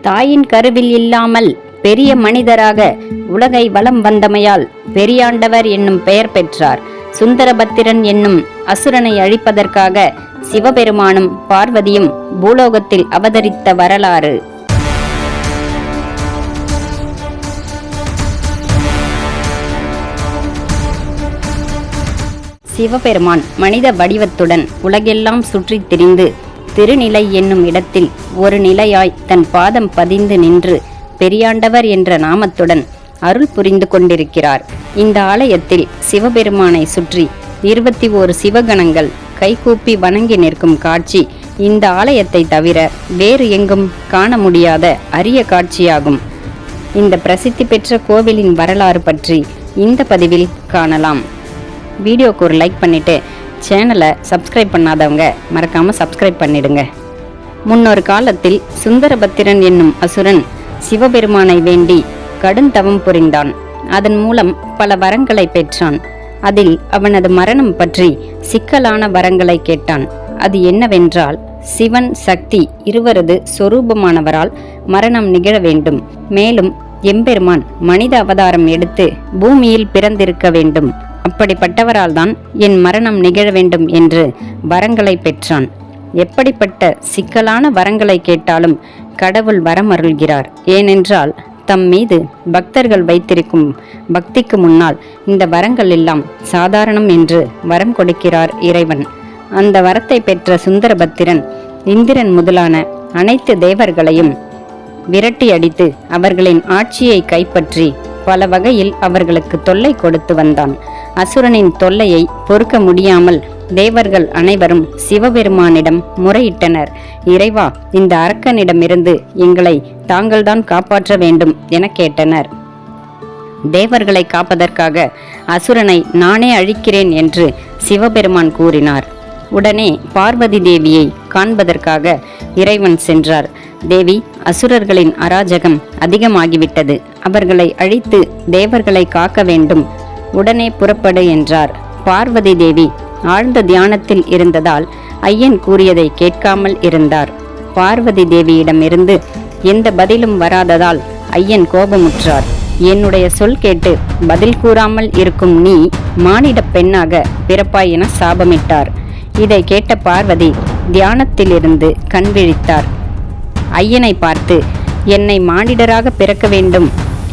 தாயின் கருவில் இல்லாமல் பெரிய மனிதராக உலகை வலம் வந்தமையால் பெரியாண்டவர் என்னும் பெயர் பெற்றார். சுந்தரபத்திரன் என்னும் அசுரனை அழிப்பதற்காக சிவபெருமானும் பார்வதியும் பூலோகத்தில் அவதரித்த வரலாறு. சிவபெருமான் மனித வடிவத்துடன் உலகெல்லாம் சுற்றித் திரிந்து திருநிலை என்னும் இடத்தில் ஒரு நிலையாய் தன் பாதம் பதிந்து நின்று பெரியாண்டவர் என்ற நாமத்துடன் அருள் புரிந்து கொண்டிருக்கிறார். இந்த ஆலயத்தில் சிவபெருமானை சுற்றி இருபத்தி ஓரு சிவகணங்கள் கைகூப்பி வணங்கி நிற்கும் காட்சி இந்த ஆலயத்தை தவிர வேறு எங்கும் காண முடியாத அரிய காட்சியாகும். இந்த பிரசித்தி பெற்ற கோவிலின் வரலாறு பற்றி இந்த பதிவில் காணலாம். வீடியோக்கு ஒரு லைக் பண்ணிட்டு சேனலை சப்ஸ்கிரைப் பண்ணாதவங்க மறக்காம சப்ஸ்கிரைப் பண்ணிடுங்க. முன்னொரு காலத்தில் சுந்தரபத்திரன் என்னும் அசுரன் சிவபெருமானை வேண்டி கடுந்தவம் புரிந்தான். அதன் மூலம் பல வரங்களை பெற்றான். அதில் அவனது மரணம் பற்றி சிக்கலான வரங்களை கேட்டான். அது என்னவென்றால் சிவன் சக்தி இருவரது சொரூபமானவரால் மரணம் நிகழ வேண்டும். மேலும் எம்பெருமான் மனித அவதாரம் எடுத்து பூமியில் பிறந்திருக்க வேண்டும். அப்படிப்பட்டவரால் தான் என் மரணம் நிகழ வேண்டும் என்று வரங்களை பெற்றான். எப்படிப்பட்ட சிக்கலான வரங்களை கேட்டாலும் கடவுள் வரமருள்கிறார். ஏனென்றால் தம் மீது பக்தர்கள் வைத்திருக்கும் பக்திக்கு முன்னால் இந்த வரங்கள் எல்லாம் சாதாரணம் என்று வரம் கொடுக்கிறார் இறைவன். அந்த வரத்தை பெற்ற சுந்தரபத்திரன் இந்திரன் முதலான அனைத்து தேவர்களையும் விரட்டி அடித்து அவர்களின் ஆட்சியை கைப்பற்றி பல வகையில் அவர்களுக்கு தொல்லை கொடுத்து வந்தான். அசுரனின் தொல்லையை பொறுக்க முடியாமல் தேவர்கள் அனைவரும் சிவபெருமானிடம் முறையிட்டனர். இறைவா இந்த அரக்கனிடமிருந்து எங்களை தாங்கள்தான் காப்பாற்ற வேண்டும் என கேட்டனர். தேவர்களை காப்பதற்காக அசுரனை நானே அழிக்கிறேன் என்று சிவபெருமான் கூறினார். உடனே பார்வதி தேவியை காண்பதற்காக இறைவன் சென்றார். தேவி அசுரர்களின் அராஜகம் அதிகமாகிவிட்டது. அவர்களை அழித்து தேவர்களை காக்க வேண்டும். உடனே புறப்படு என்றார். பார்வதி தேவி ஆழ்ந்த தியானத்தில் இருந்ததால் ஐயன் கூறியதை கேட்காமல் இருந்தார். பார்வதி தேவியிடமிருந்து எந்த பதிலும் வராததால் ஐயன் கோபமுற்றார். என்னுடைய சொல் கேட்டு பதில் கூறாமல் இருக்கும் நீ மானிடப் பெண்ணாக பிறப்பாய் என சாபமிட்டார். இதை கேட்ட பார்வதி தியானத்திலிருந்து கண் விழித்தார். ஐயனை பார்த்து என்னை மானிடராக பிறக்க வேண்டும்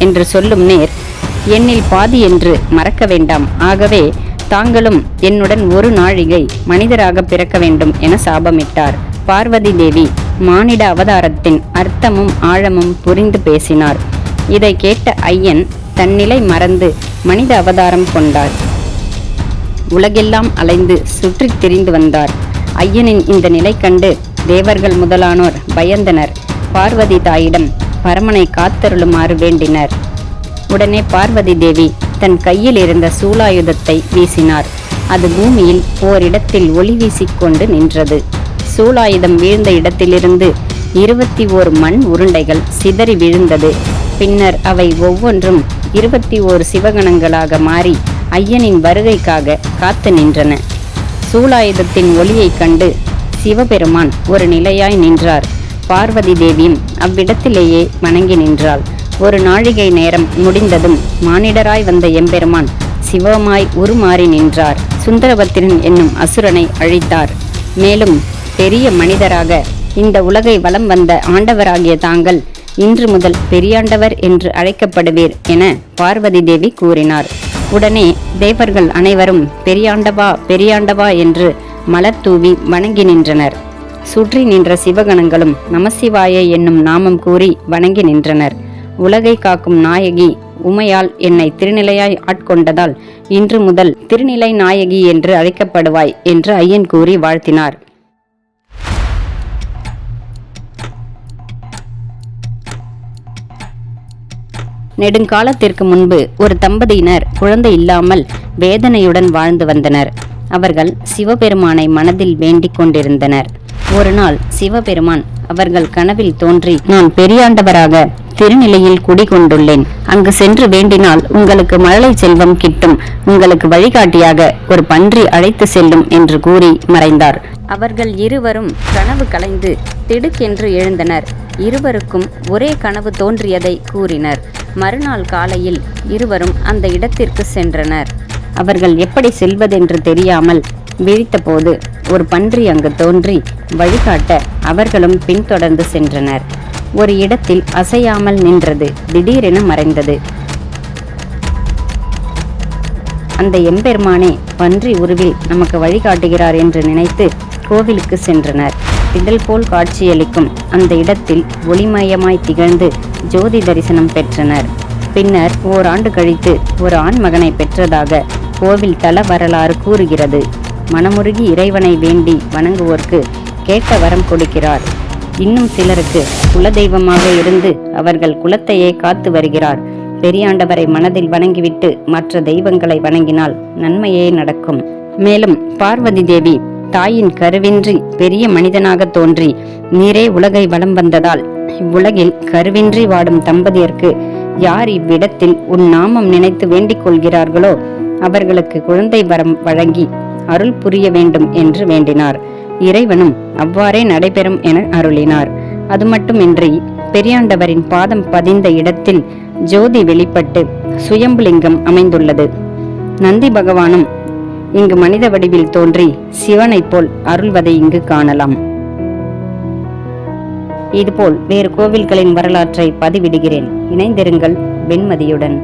என்று சொல்லும் நேர் என்னில் பாதி என்று மறக்க வேண்டாம். ஆகவே தாங்களும் என்னுடன் ஒரு நாழிகை மனிதராக பிறக்க வேண்டும் என சாபமிட்டார். பார்வதி தேவி மானிட அவதாரத்தின் அர்த்தமும் ஆழமும் புரிந்து பேசினார். இதை கேட்ட ஐயன் தன்னிலை மறந்து மனித அவதாரம் கொண்டார். உலகெல்லாம் அலைந்து சுற்றித் திரிந்து வந்தார். ஐயனின் இந்த நிலை கண்டு தேவர்கள் முதலானோர் பயந்தனர். பார்வதி தாயிடம் பரமனை காத்தருளுமாறு வேண்டினர். உடனே பார்வதி தேவி தன் கையில் இருந்த சூலாயுதத்தை வீசினார். அது பூமியில் ஓரிடத்தில் ஒளி வீசிக்கொண்டு நின்றது. சூலாயுதம் வீழ்ந்த இடத்திலிருந்து இருபத்தி ஓர் மண் உருண்டைகள் சிதறி விழுந்தது. பின்னர் அவை ஒவ்வொன்றும் இருபத்தி ஓர் சிவகணங்களாக மாறி ஐயனின் வருகைக்காக காத்து நின்றன. சூலாயுதத்தின் ஒளியைக் கண்டு சிவபெருமான் ஒரு நிலையாய் நின்றார். பார்வதி தேவியும் அவ்விடத்திலேயே வணங்கி நின்றாள். ஒரு நாழிகை நேரம் முடிந்ததும் மானிடராய் வந்த எம்பெருமான் சிவமாய் உருமாறி நின்றார். சுந்தரபத்திரன் என்னும் அசுரனை அழித்தார். மேலும் பெரிய மனிதராக இந்த உலகை வலம் வந்த ஆண்டவராகிய தாங்கள் இன்று முதல் பெரியாண்டவர் என்று அழைக்கப்படுவீர் என பார்வதி தேவி கூறினார். உடனே தேவர்கள் அனைவரும் பெரியாண்டவா பெரியாண்டவா என்று மலர் தூவி வணங்கி நின்றனர். சுற்றி நின்ற சிவகணங்களும் நமசிவாய என்னும் நாமம் கூறி வணங்கி நின்றனர். உலகை காக்கும் நாயகி உமையால் என்னை திருநிலையாய் ஆட்கொண்டதால் இன்று முதல் திருநிலை நாயகி என்று அழைக்கப்படுவாய் என்று ஐயன் கூறி வாழ்த்தினார். நெடுங்காலத்திற்கு முன்பு ஒரு தம்பதியினர் குழந்தை இல்லாமல் வேதனையுடன் வாழ்ந்து வந்தனர். அவர்கள் சிவபெருமானை மனதில் வேண்டிக் கொண்டிருந்தனர். ஒரு நாள் சிவபெருமான் அவர்கள் கனவில் தோன்றி நான் பெரியாண்டவராக திருநிலையில் குடிகொண்டுள்ளேன். அங்கு சென்று வேண்டினால் உங்களுக்கு மழலை செல்வம் கிட்டும். உங்களுக்கு வழிகாட்டியாக ஒரு பன்றி அழைத்து செல்லும் என்று கூறி மறைந்தார். அவர்கள் இருவரும் கனவு கலைந்து திடுக்கென்று எழுந்தனர். இருவருக்கும் ஒரே கனவு தோன்றியதை கூறினர். மறுநாள் காலையில் இருவரும் அந்த இடத்திற்கு சென்றனர். அவர்கள் எப்படி செல்வதென்று தெரியாமல் விழித்தபோது ஒரு பன்றி அங்கு தோன்றி வழிகாட்ட அவர்களும் பின்தொடர்ந்து சென்றனர். ஒரு இடத்தில் அசையாமல் நின்றது. திடீரென மறைந்தது. அந்த எம்பெருமானே பன்றி உருவில் நமக்கு வழிகாட்டுகிறார் என்று நினைத்து கோவிலுக்கு சென்றனர். திடல் போல் காட்சியளிக்கும் அந்த இடத்தில் ஒளிமயமாய் திகழ்ந்து ஜோதி தரிசனம் பெற்றனர். பின்னர் ஓராண்டு கழித்து ஒரு ஆண் மகனை பெற்றதாக கோவில் தல வரலாறு கூறுகிறது. மனமுருகி இறைவனை வேண்டி வணங்குவோர்க்கு கேட்ட வரம் கொடுக்கிறார். இன்னும் சிலருக்கு குலதெய்வமாக இருந்து அவர்கள் குலத்தையே காத்து வருகிறார். பெரியாண்டவரை மனதில் வணங்கிவிட்டு மற்ற தெய்வங்களை வணங்கினால் நன்மையே நடக்கும். மேலும் பார்வதி தேவி தாயின் கருவின்றி பெரிய மனிதனாக தோன்றி நீரே உலகை வலம் வந்ததால் இவ்வுலகில் கருவின்றி வாடும் தம்பதியருக்கு யார் இவ்விடத்தில் உன் நாமம் நினைத்து வேண்டிக் கொள்கிறார்களோ அவர்களுக்கு குழந்தை வரம் வழங்கி அருள் புரிய வேண்டும் என்று வேண்டினார். இறைவனும் அவ்வாறே நடைபெறும் என அருளினார். அது மட்டுமின்றி பெரியாண்டவரின் பாதம் பதிந்த இடத்தில் ஜோதி வெளிப்பட்டு சுயம்புலிங்கம் அமைந்துள்ளது. நந்தி பகவானும் இங்கு மனித வடிவில் தோன்றி சிவனைப் போல் அருள்வதை இங்கு காணலாம். இதுபோல் வேறு கோவில்களின் வரலாற்றை பதிவிடுகிறேன். இணைந்திருங்கள் வெண்மதியுடன்.